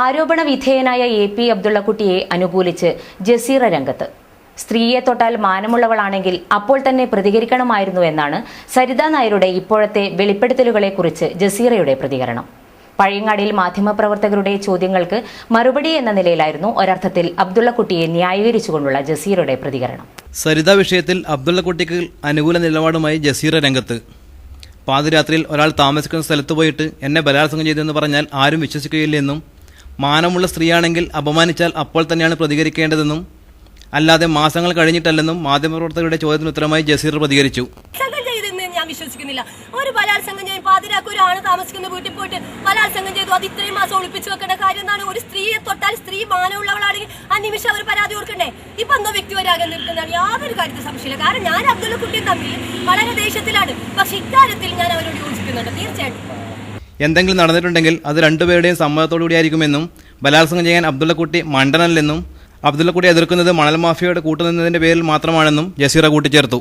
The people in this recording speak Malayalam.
ആരോപണ വിധേയനായ എ പി അബ്ദുള്ളക്കുട്ടിയെ അനുകൂലിച്ച് ജസീറ രംഗത്ത്. സ്ത്രീയെ തൊട്ടാൽ മാനമുള്ളവളാണെങ്കിൽ അപ്പോൾ തന്നെ പ്രതികരിക്കണമായിരുന്നു എന്നാണ് സരിത നായരുടെ ഇപ്പോഴത്തെ വെളിപ്പെടുത്തലുകളെക്കുറിച്ച് ജസീറയുടെ പ്രതികരണം. പഴയങ്ങാടിയിൽ മാധ്യമപ്രവർത്തകരുടെ ചോദ്യങ്ങൾക്ക് മറുപടി എന്ന നിലയിലായിരുന്നു ഒരർത്ഥത്തിൽ അബ്ദുള്ളക്കുട്ടിയെ ന്യായീകരിച്ചുകൊണ്ടുള്ള ജസീറയുടെ പ്രതികരണം. സരിത വിഷയത്തിൽ അബ്ദുള്ളക്കുട്ടിക്ക് അനുകൂല നിലപാടുമായി ജസീറ രംഗത്ത്. പാതിരാത്രിയിൽ ഒരാൾ താമസിക്കുന്ന സ്ഥലത്ത് പോയിട്ട് എന്നെ ബലാത്സംഗം ചെയ്തെന്ന് പറഞ്ഞാൽ ആരും വിശ്വസിക്കുകയില്ലെന്നും മാനമുള്ള സ്ത്രീയാണെങ്കിൽ അപമാനിച്ചാൽ അപ്പോൾ തന്നെയാണ് പ്രതികരിക്കേണ്ടതെന്നും അല്ലാതെ മാസങ്ങൾ കഴിഞ്ഞിട്ടല്ലെന്നും മാധ്യമപ്രവർത്തകരുടെ ചോദ്യത്തിന് ഉത്തരമായി ജസീർ പ്രതികരിച്ചു. ഞാൻ വിശ്വസിക്കുന്നില്ല. ഒരു ബലാത്സംഗം ചെയ്യും പാതിരാക്ക് ഒരാണ് താമസിക്കുന്ന വീട്ടിൽ പോയിട്ട് ബലാത്സംഗം ചെയ്തു അത് ഇത്രയും മാസം ഒളിപ്പിച്ചു വെക്കേണ്ട കാര്യം എന്താണ്? ഒരു സ്ത്രീയെ തൊട്ടാൽ സ്ത്രീ മാനമുള്ളവളാണെങ്കിൽ ആ നിമിഷം അവർ പരാതി കൊടുക്കണ്ടേ? ഇപ്പൊ എന്തോ വ്യക്തിപരാഗം നിൽക്കുന്നതാണ്. യാതൊരു കാര്യത്തിൽ സംശയമില്ല. കാരണം ഞാൻ അബ്ദുള്ള കുട്ടി തമ്മിൽ വളരെ ദേഷ്യത്തിലാണ്. പക്ഷെ ഇക്കാര്യത്തിൽ ഞാൻ അവരോട് യോജിക്കുന്നുണ്ട്. തീർച്ചയായിട്ടും. എന്തെങ്കിലും നടന്നിട്ടുണ്ടെങ്കിൽ അത് രണ്ടുപേരുടെയും സമ്മതത്തോടുകൂടിയായിരിക്കുമെന്നും ബലാത്സംഗം ചെയ്യാൻ അബ്ദുള്ളക്കുട്ടി മണ്ടനല്ലെന്നും അബ്ദുള്ളക്കുട്ടി എതിർക്കുന്നത് മണൽ മാഫിയയോട് കൂട്ടുനിന്നതിന്റെ പേരിൽ മാത്രമാണെന്നും ജസീറ കൂട്ടിച്ചേർത്തു.